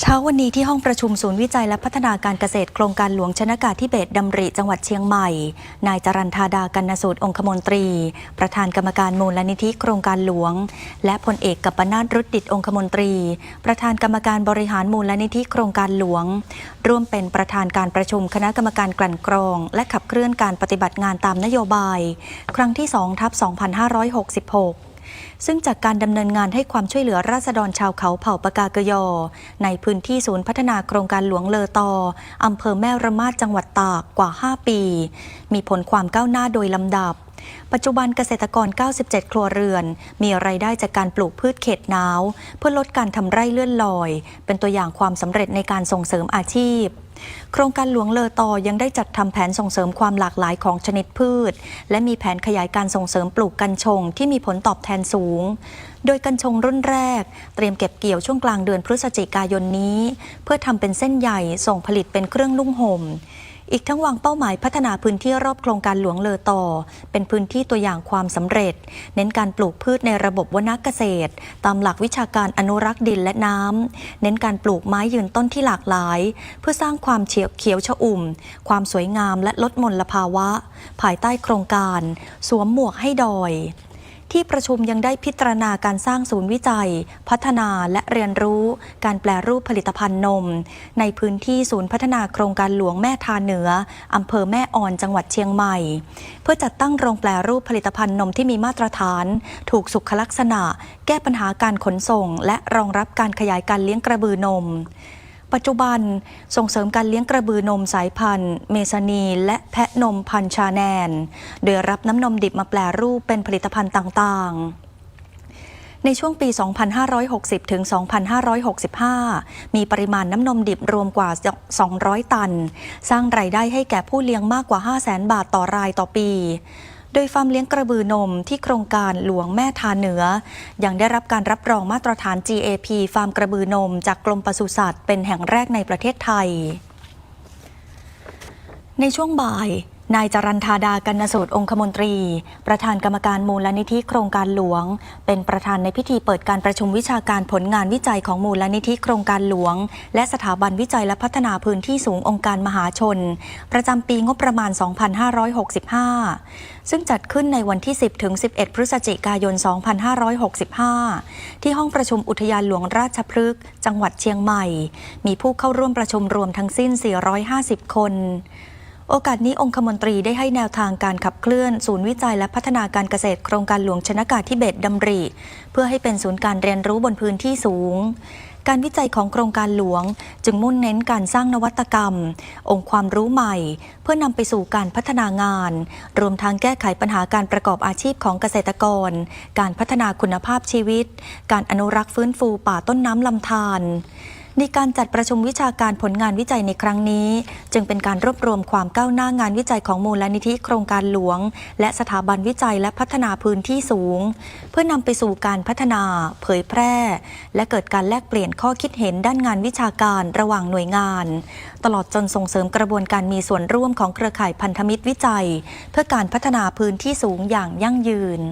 เช้าวันนี้ที่ห้องประชุมศูนย์วิจัยและพัฒนาการเกษตรโครงการหลวงชนากาธิเบศรดำริจังหวัดเชียงใหม่ นายจรันธาดากันนสูตรองคมนตรี ประธานกรรมการมูลนิธิโครงการหลวง และพลเอกกัปนาตรุดดิตองคมนตรี ประธานกรรมการบริหารมูลนิธิโครงการหลวง ร่วมเป็นประธานการประชุมคณะกรรมการกลั่นกรอง และขับเคลื่อนการปฏิบัติงานตามนโยบาย ครั้งที่2ทับ2566 ซึ่งจากการดำเนินงานให้ความช่วยเหลือราษฎรชาวเขาเผ่าปากากยอ ในพื้นที่ศูนย์พัฒนาโครงการหลวงเลอตออำเภอแม่ระมาดจังหวัดตากกว่า 5 ปี มีผลความก้าวหน้าโดยลำดับปัจจุบันเกษตรกร 97 ครัวเรือน มีรายได้จากการปลูกพืชเขตหนาว เพื่อลดการทำไร่เลื่อนลอย เป็นตัวอย่างความสำเร็จในการส่งเสริมอาชีพ โครงการหลวงเลอตอยังได้จัดทำแผนส่งเสริมความหลากหลายของชนิดพืช และมีแผนขยายการส่งเสริมปลูกกัญชงที่มีผลตอบแทนสูง โดยกัญชงรุ่นแรก เตรียมเก็บเกี่ยวช่วงกลางเดือนพฤศจิกายนนี้ เพื่อทำเป็นเส้นใหญ่ส่งผลิตเป็นเครื่องนุ่งห่ม อีกทั้งวางเป้าหมายพัฒนาพื้นที่รอบโครงการหลวงเลอต่อ เป็นพื้นที่ตัวอย่างความสำเร็จ เน้นการปลูกพืชในระบบวนเกษตร ตามหลักวิชาการอนุรักษ์ดินและน้ำเน้นการปลูกไม้ยืนต้นที่หลากหลาย เพื่อสร้างความเฉียวเขียวชอุ่ม ความสวยงามและลดมลภาวะ ภายใต้โครงการ สวมหมวกให้ดอย ที่ประชุมยังได้พิจารณาการสร้างศูนย์วิจัย พัฒนาและเรียนรู้การแปลรูปผลิตภัณฑ์นม ในพื้นที่ศูนย์พัฒนาโครงการหลวงแม่ทาเหนืออำเภอแม่อ่อนจังหวัดเชียงใหม่ เพื่อจัดตั้งโรงแปลรูปผลิตภัณฑ์นมที่มีมาตรฐาน ถูกสุขลักษณะ แก้ปัญหาการขนส่ง และรองรับการขยายการเลี้ยงกระบือนม ปัจจุบันส่งเสริมการเลี้ยงกระบือนมสายพันธุ์ เมซานีและแพะนมพันธุ์ชาแนน โดยรับน้ำนมดิบมาแปลรูปเป็นผลิตภัณฑ์ต่างๆในช่วงปี 2560 ถึง 2565 มีปริมาณน้ำนมดิบรวมกว่า 200 ตัน สร้างรายได้ให้แก่ผู้เลี้ยงมากกว่า 500,000 บาทต่อรายต่อปี โดยฟาร์มเลี้ยงกระบือนมที่โครงการหลวงแม่ทานเหนือ ยังได้รับการรับรองมาตรฐาน GAP ฟาร์มกระบือนม จากกรมปศุสัตว์เป็นแห่งแรกในประเทศไทย ในช่วงบ่าย นายจรันธาดากันสูตรองคมนตรี ประธานกรรมการมูลนิธิโครงการหลวง เป็นประธานในพิธีเปิดการประชุมวิชาการผลงานวิจัยของมูลนิธิโครงการหลวง และสถาบันวิจัยและพัฒนาพื้นที่สูงองค์การมหาชน ประจำปีงบประมาณ 2565 ซึ่งจัดขึ้นในวันที่ 10 ถึง 11 พฤศจิกายน 2565 ที่ห้องประชุมอุทยานหลวงราชพฤกษ์จังหวัดเชียงใหม่ มีผู้เข้าร่วมประชุมรวมทั้งสิ้น 450 คน โอกาสนี้องคมนตรีได้ให้แนวทางการขับเคลื่อน ศูนย์วิจัยและพัฒนาการเกษตรโครงการหลวงชนากาธิเบศรดำริ เพื่อให้เป็นศูนย์การเรียนรู้บนพื้นที่สูง การวิจัยของโครงการหลวง จึงมุ่งเน้นการสร้างนวัตกรรม องค์ความรู้ใหม่ เพื่อนำไปสู่การพัฒนางาน รวมทั้งแก้ไขปัญหาการประกอบอาชีพของเกษตรกร การพัฒนาคุณภาพชีวิต การอนุรักษ์ฟื้นฟูป่าต้นน้ำลำธาร ในการจัดประชุมวิชาการผลงานวิจัยในครั้งนี้ จึงเป็นการรวบรวมความก้าวหน้างานวิจัยของมูลนิธิโครงการหลวง และสถาบันวิจัยและพัฒนาพื้นที่สูง เพื่อนำไปสู่การพัฒนา เผยแพร่ และเกิดการแลกเปลี่ยนข้อคิดเห็นด้านงานวิชาการระหว่างหน่วยงาน ตลอดจนส่งเสริมกระบวนการมีส่วนร่วมของเครือข่ายพันธมิตรวิจัย เพื่อการพัฒนาพื้นที่สูงอย่างยั่งยืน